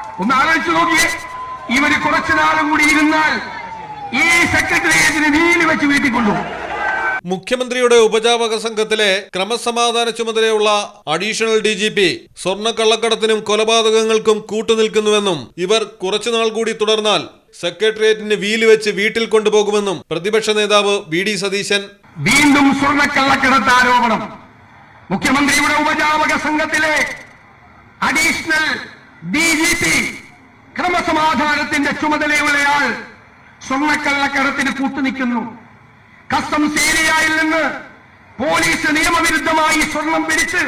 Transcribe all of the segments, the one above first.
ഒന്ന് ആലോചിച്ചു നോക്കിയേ. ഇവർ കുറച്ചു നാളും കൂടി ഇരുന്നാൽ ഈ സെക്രട്ടേറിയറ്റിന് വീൽ വെച്ച് വീട്ടിൽ കൊണ്ടുപോകും. മുഖ്യമന്ത്രിയുടെ ഉപജാപക സംഘത്തിലെ ക്രമസമാധാന ചുമതലയുള്ള അഡീഷണൽ ഡി ജി പി സ്വർണക്കള്ളക്കടത്തിനും കൊലപാതകങ്ങൾക്കും കൂട്ടുനിൽക്കുന്നുവെന്നും ഇവർ കുറച്ചുനാൾ കൂടി തുടർന്നാൽ സെക്രട്ടേറിയറ്റിന് വീൽ വെച്ച് വീട്ടിൽ കൊണ്ടുപോകുമെന്നും പ്രതിപക്ഷ നേതാവ് വി ഡി സതീശൻ. വീണ്ടും സ്വർണക്കള്ളക്കടത്ത് ആരോപണം. മുഖ്യമന്ത്രിയുടെ ഉപജാപക സംഘത്തിലെ അഡീഷണൽ ഡി ജി പി ക്രമസമാധാനത്തിന്റെ ചുമതലയുള്ളയാൾ സ്വർണക്കള്ളക്കടത്തിന് കൂട്ടുനിൽക്കുന്നു. കസ്റ്റംസ് ഏരിയയിൽ നിന്ന് പോലീസ് നിയമവിരുദ്ധമായി സ്വർണം പിടിച്ച്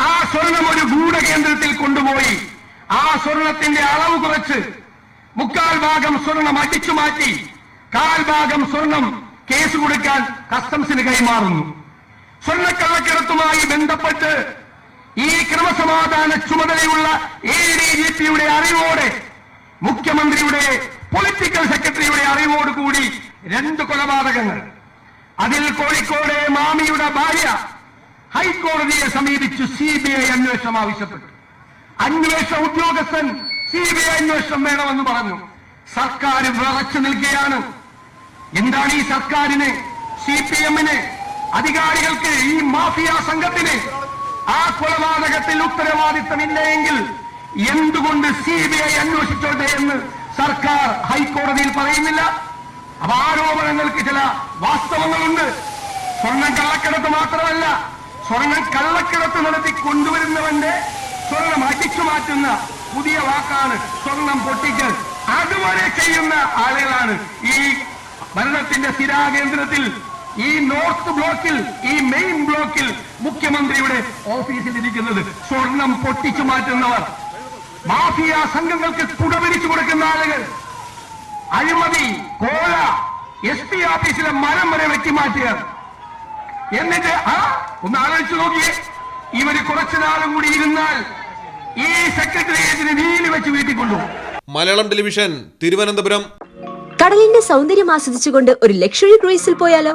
ആ സ്വർണം ഒരു ഗൂഢകേന്ദ്രത്തിൽ കൊണ്ടുപോയി. ആ സ്വർണത്തിന്റെ അളവ് കുറച്ച് മുക്കാൽ ഭാഗം സ്വർണം അടിച്ചു മാറ്റി കാൽ ഭാഗം സ്വർണം കേസ് കൊടുക്കാൻ കസ്റ്റംസിന് കൈമാറുന്നു. സ്വർണക്കള്ളക്കടത്തുമായി ബന്ധപ്പെട്ട് ഈ ക്രമസമാധാന ചുമതലയുള്ള എ ഡി ജി പിയുടെ അറിവോടെ മുഖ്യമന്ത്രിയുടെ പൊളിറ്റിക്കൽ സെക്രട്ടറിയുടെ അറിവോട് കൂടി രണ്ട് കൊലപാതകങ്ങൾ. അതിൽ കോഴിക്കോട് മാമിയുടെ ഭാര്യ ഹൈക്കോടതിയെ സമീപിച്ചു സി ബി ഐ അന്വേഷണം ആവശ്യപ്പെട്ടു. അന്വേഷണ ഉദ്യോഗസ്ഥൻ സി ബി ഐ അന്വേഷണം വേണമെന്ന് പറഞ്ഞു. സർക്കാർ വിറച്ചു നിൽക്കുകയാണ്. എന്താണ് ഈ സർക്കാരിന് സി പി എമ്മിന് അധികാരികൾക്ക് ഈ മാഫിയ സംഘത്തിന് ആ കൊലപാതകത്തിൽ ഉത്തരവാദിത്തമില്ല എങ്കിൽ എന്തുകൊണ്ട് സി ബി ഐ അന്വേഷിച്ചോട്ടെ എന്ന് സർക്കാർ ഹൈക്കോടതിയിൽ പറയുന്നില്ല? അപ്പൊ ആരോപണങ്ങൾക്ക് ചില വാസ്തവങ്ങളുണ്ട്. സ്വർണം കള്ളക്കടത്ത് മാത്രമല്ല സ്വർണം കള്ളക്കടത്ത് നടത്തി കൊണ്ടുവരുന്നവന്റെ സ്വർണം അടിച്ചു മാറ്റുന്ന പുതിയ വാക്കാണ് സ്വർണം പൊട്ടിക്കൽ. അതുവരെ ചെയ്യുന്ന ആളുകളാണ് ഈ ഭരണത്തിന്റെ സ്ഥിരാകേന്ദ്രത്തിൽ ഈ നോർത്ത് ബ്ലോക്കിൽ ഈ മെയിൻ ബ്ലോക്കിൽ മുഖ്യമന്ത്രിയുടെ ഓഫീസിൽ ഇരിക്കുന്നത് സ്വർണം പൊട്ടിച്ചു മാറ്റുന്നവർ. മാഫിയ സംഘങ്ങൾക്ക് കുടപിടിച്ചു കൊടുക്കുന്ന ആളുകൾ. അഴിമതി കോഴ എസ് പി ഓഫീസിലെ മരം വരെ വെട്ടി മാറ്റുക. എന്നിട്ട് ആ ഒന്ന് ആലോചിച്ചു നോക്കിയേ. ഇവർ കുറച്ചു നാളും കൂടി ഇരുന്നാൽ ഈ സെക്രട്ടേറിയറ്റിന് വീൽ വെച്ച് വീട്ടിൽ കൊണ്ടുപോകും. മലയാളം ടെലിവിഷൻ തിരുവനന്തപുരം. കടലിന്റെ സൗന്ദര്യം ആസ്വദിച്ചുകൊണ്ട് ഒരു ലക്ഷറി ക്രൂയിസിൽ പോയാലോ?